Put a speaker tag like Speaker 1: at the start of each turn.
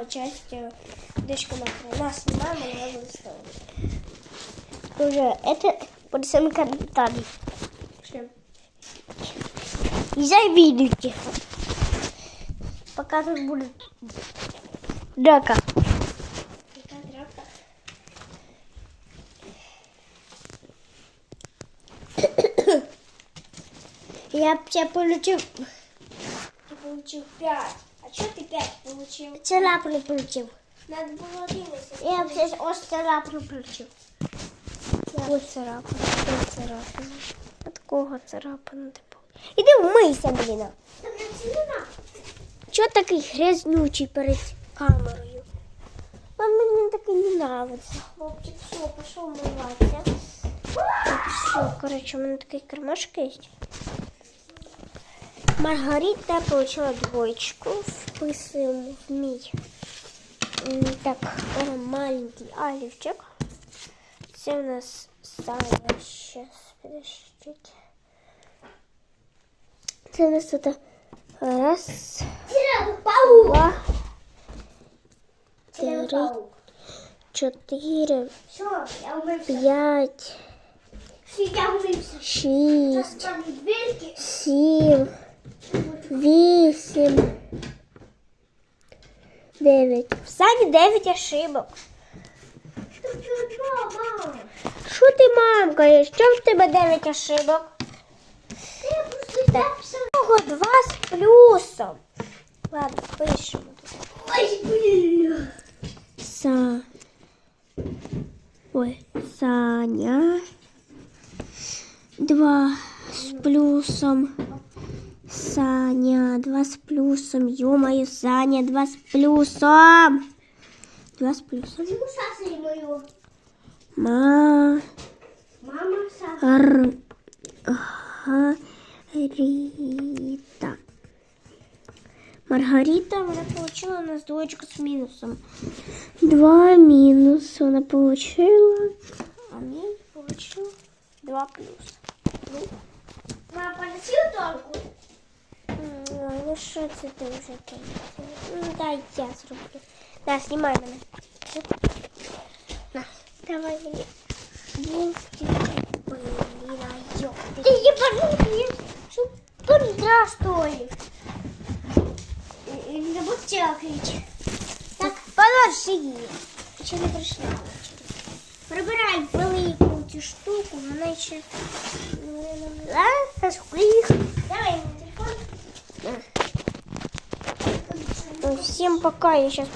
Speaker 1: другая часть дышка мокрая. Нас снимаем, а я выставлю.
Speaker 2: Уже это под своими комментариями.
Speaker 1: Пошли.
Speaker 2: Не завидуйте. Пока тут будет драка. Я тебя получил.
Speaker 1: Ты получил пять. А что ты пять получил?
Speaker 2: Царапину получил.
Speaker 1: Надо было одиннадцать.
Speaker 2: Я все ось царапину получив. Ось царапину. Ось царапину. От кого царапину ти получив? Іди вмийся, блін.
Speaker 1: Та мені це не надо.
Speaker 2: Чого такий грязнючий перед камерою? А мені такий не нравиться.
Speaker 1: Хлопчик, все, пошел умываться.
Speaker 2: Все, короче, у меня такие кармашки есть. Маргарита получила двоечку. Вписуємо в мій м, так, е, маленький олівчик. Це у нас Саня. Сейчас, подождите. Це у нас тут раз,
Speaker 1: Паук.
Speaker 2: два,
Speaker 1: Це
Speaker 2: три,
Speaker 1: паук.
Speaker 2: чотири,
Speaker 1: Все, я умывся.
Speaker 2: п'ять,
Speaker 1: Все, я умывся.
Speaker 2: шість.
Speaker 1: Там дверки.
Speaker 2: сім, 9. В Сані 9 ошибок. Що ти мамка? Що в тебе 9 ошибок? Ого, Всього 2 з плюсом. Ладно, пишемо.
Speaker 1: Ой, блін.
Speaker 2: Са. Ой, Саня. Два з плюсом. Саня, два з плюсом. Ё-моё, Саня, два з плюсом. Два з плюсом.
Speaker 1: Почему?
Speaker 2: Ма.
Speaker 1: Мама Саса.
Speaker 2: Р. Маргарита. Маргарита, вона получила у нас двоечку с минусом. Два минуса она получила. А мне получила два плюса.
Speaker 1: Мама, поносил толку?
Speaker 2: М, Ну що це ти вже кинула? Ну дай я зроблю. На, знімай мене. На, давай мені. Блін, блін, айо.
Speaker 1: Ты ебаный,
Speaker 2: Що подра стоїть?
Speaker 1: Не забудь челкать.
Speaker 2: Так, подожди.
Speaker 1: Еще не пришла.
Speaker 2: Прибирай велику цю штуку, вона ще... А, їх.
Speaker 1: Давай мой телефон.
Speaker 2: Всем пока, я сейчас